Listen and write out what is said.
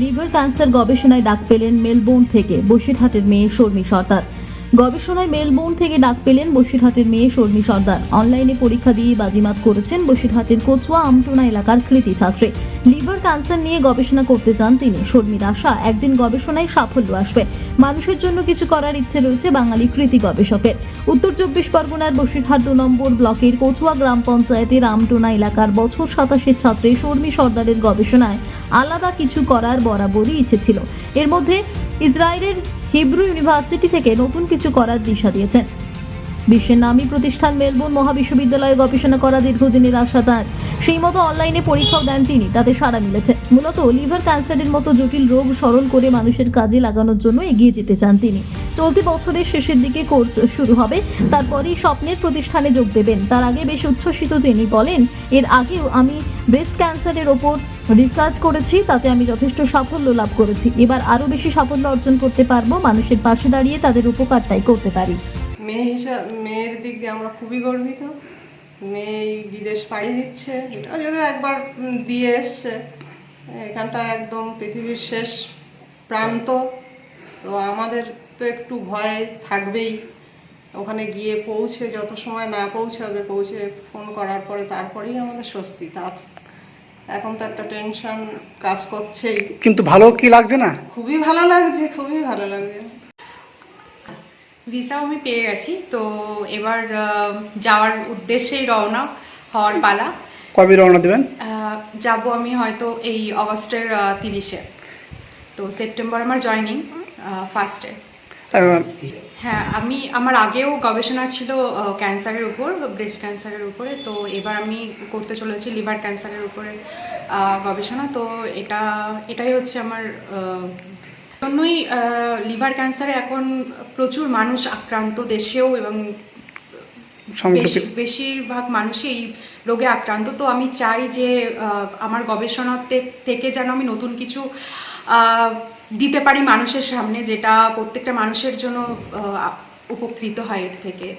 Liver cancer গবেষণায় ডাক পেলেন মেলবোর্ন থেকে বসিরহাটের মেয়ে শর্মি সর্দার। গবেষণায় মেলবোর্ন থেকে ডাক পেলেন বসিরহাটের মেয়ে শর্মি সর্দার। অনলাইনে পরীক্ষা দিয়ে বাজিমাত করেছেন বসিরহাটের কচুয়া আমটোনা এলাকার কৃতি ছাত্রী। লিভার ক্যান্সার নিয়ে গবেষণা করতে চান তিনি। শর্মীর আশা, একদিন গবেষণায় সাফল্য আসবে। মানুষের জন্য কিছু করার ইচ্ছে রয়েছে বাঙালি কৃতি গবেষকের। উত্তর চব্বিশ পরগনার বসিরহাট দু নম্বর ব্লকের কচুয়া গ্রাম পঞ্চায়েতের আমটোনা এলাকার বছর সাতাশের ছাত্রী শর্মী সর্দারের গবেষণায় আলাদা কিছু করার বরাবরই ইচ্ছে ছিল। এর মধ্যে ইসরায়েলের হিব্রু ইউনিভার্সিটি থেকে নতুন কিছু করার দিশা দিয়েছেন। বিশ্বের নামী প্রতিষ্ঠান মেলবোর্ন মহাবিশ্ববিদ্যালয়ে গবেষণা করা দীর্ঘদিনের আশা তার। সেই মতো অনলাইনে পরীক্ষাও দেন তিনি, তাতে সাড়া মিলেছে। মূলত লিভার ক্যান্সারের মতো জটিল রোগ সরল করে মানুষের কাজে লাগানোর জন্য এগিয়ে যেতে চান তিনি। চলতি বছরের শেষের দিকে কোর্স শুরু হবে, তারপরেই স্বপ্নের প্রতিষ্ঠানে যোগ দেবেন। তার আগে বেশ উচ্ছ্বসিত তিনি বলেন, এর আগেও আমি ব্রেস্ট ক্যান্সারের ওপর রিসার্চ করেছি, তাতে আমি যথেষ্ট সাফল্য লাভ করেছি। এবার আরও বেশি সাফল্য অর্জন করতে পারব, মানুষের পাশে দাঁড়িয়ে তাদের উপকারটাই করতে পারি। মেয়ে হিসাব মেয়ের দিক দিয়ে আমরা খুবই গর্বিত। মেয়ে বিদেশ পাড়ি দিচ্ছে এটাও যদি একবার দিয়ে এসছে। এখানটা একদম পৃথিবীর শেষ প্রান্ত। তো আমাদের তো একটু ভয় থাকবেই। ওখানে গিয়ে পৌঁছে যত সময় না পৌঁছাবে পৌঁছে ফোন করার পরে তারপরেই আমাদের স্বস্তি। তা এখন তো একটা টেনশন কাজ করছেই। কিন্তু ভালো কি লাগছে না? খুবই ভালো লাগছে খুবই ভালো লাগছে। ভিসাও আমি পেয়ে গেছি। তো এবার যাওয়ার উদ্দেশ্যেই রওনা হওয়ার পালা। কবে রওনা দেবেন? যাব আমি হয়তো এই অগস্টের তিরিশে। তো সেপ্টেম্বর আমার জয়নিং ফার্স্টে। হ্যাঁ আমি আমার আগেও গবেষণা ছিল ক্যান্সারের উপর ব্রেস্ট ক্যান্সারের উপরে। তো এবার আমি করতে চলেছি লিভার ক্যান্সারের উপরে গবেষণা। তো এটা এটাই হচ্ছে আমার জন্যই লিভার ক্যান্সারে এখন প্রচুর মানুষ আক্রান্ত দেশেও এবং বেশিরভাগ মানুষই এই রোগে আক্রান্ত। তো আমি চাই যে আমার গবেষণা তে- থেকে যেন আমি নতুন কিছু দিতে পারি মানুষের সামনে যেটা প্রত্যেকটা মানুষের জন্য উপকৃত হয় এর থেকে।